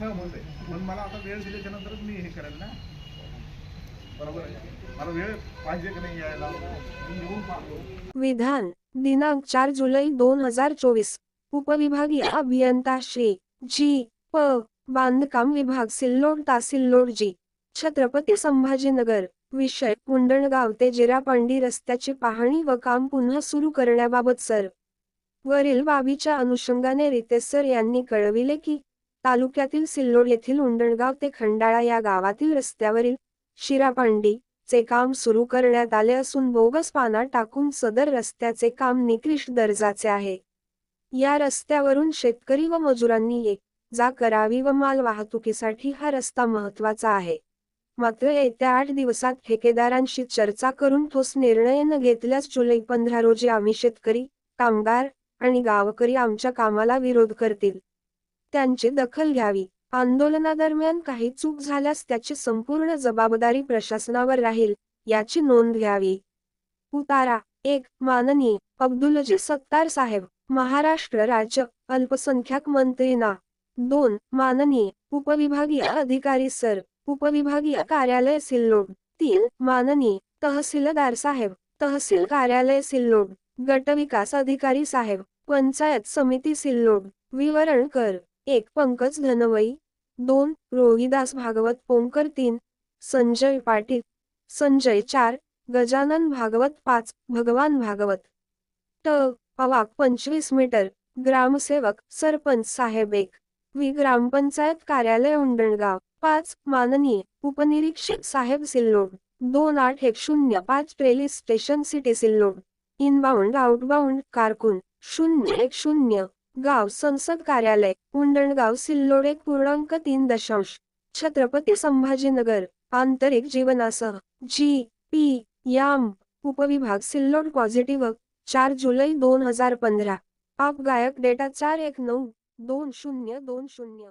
सहमत आहे म्हणून मला आता वेळ दिल्याच्या नंतरच मी हे करेल ना. बरोबर आहे. मला वेळ पाहिजे की नाही यायला? येऊन पाहतो. विधान दिनांक चार जुलै दोन हजार चोवीस. उपविभागीय अभियंता श्री जी. प. बांधकाम विभाग सिल्लोड तासिल्लोड जी छत्रपती संभाजीनगर. विषय कुंडणगाव ते जिरापंडी रस्त्याची पाहणी व काम पुन्हा सुरू करण्याबाबत सर. वरील बाबीच्या अनुषंगाने रितेश सर यांनी कळविले की तालुक्यातील सिल्लोड येथील उंडणगाव ते खंडाळा या गावातील रस्त्यावरील शिरापांडी चे काम सुरू करण्यात आले असून बोगस पाना टाकून सदर रस्त्याचे काम निकृष्ट दर्जाचे आहे. या रस्त्यावरून शेतकरी व मजुरांनी ये जा करावी व माल वाहतुकीसाठी हा रस्ता महत्त्वाचा आहे. मात्र येत्या आठ दिवसात ठेकेदारांशी चर्चा करून ठोस निर्णय न घेतल्यास जुलै पंधरा रोजी आम्ही शेतकरी कामगार आणि गावकरी आमच्या कामाला विरोध करतील. त्यांची दखल घ्यावी. आंदोलनादरम्यान काही चूक झाल्यास त्याची संपूर्ण जबाबदारी प्रशासनावर राहील याची नोंद घ्यावी. उतारा. एक. माननीय अब्दुलजी सत्तार साहेब महाराष्ट्र राज्य अल्पसंख्याक मंत्री ना. दोन. माननीय उपविभागीय अधिकारी सर उपविभागीय कार्यालय सिल्लोड. तीन. माननीय तहसीलदार साहेब तहसील कार्यालय सिल्लोड. गटविकास अधिकारी साहेब पंचायत समिती सिल्लोड. विवरण कर. एक पंकज धनवई दोन रोहिदास भागवत पोंकर तीन संजय पाटील संजय चार गजानन भागवत पाच भगवान भागवत. ट अवाक पंचवीस मीटर ग्रामसेवक सरपंच साहेब एक वि ग्रामपंचायत कार्यालय उंडणगाव पाच माननीय उपनिरीक्षक साहेब सिल्लोड दोन आठ एक शून्य पाच trellis station city Sillod inbound outbound कारकून शून्य एक शून्य गाव संसद कार्यालय उंडणगाव सिल्लोड एक पूर्णांक तीन दशांश. छत्रपती संभाजीनगर आंतरिक जीवनासह जी पी याम उपविभाग सिल्लोड पॉझिटिव्ह चार जुलै दोन हजार पंधरा. आप गायक डेटा चार एक नऊ दोन शून्य दोन शून्य.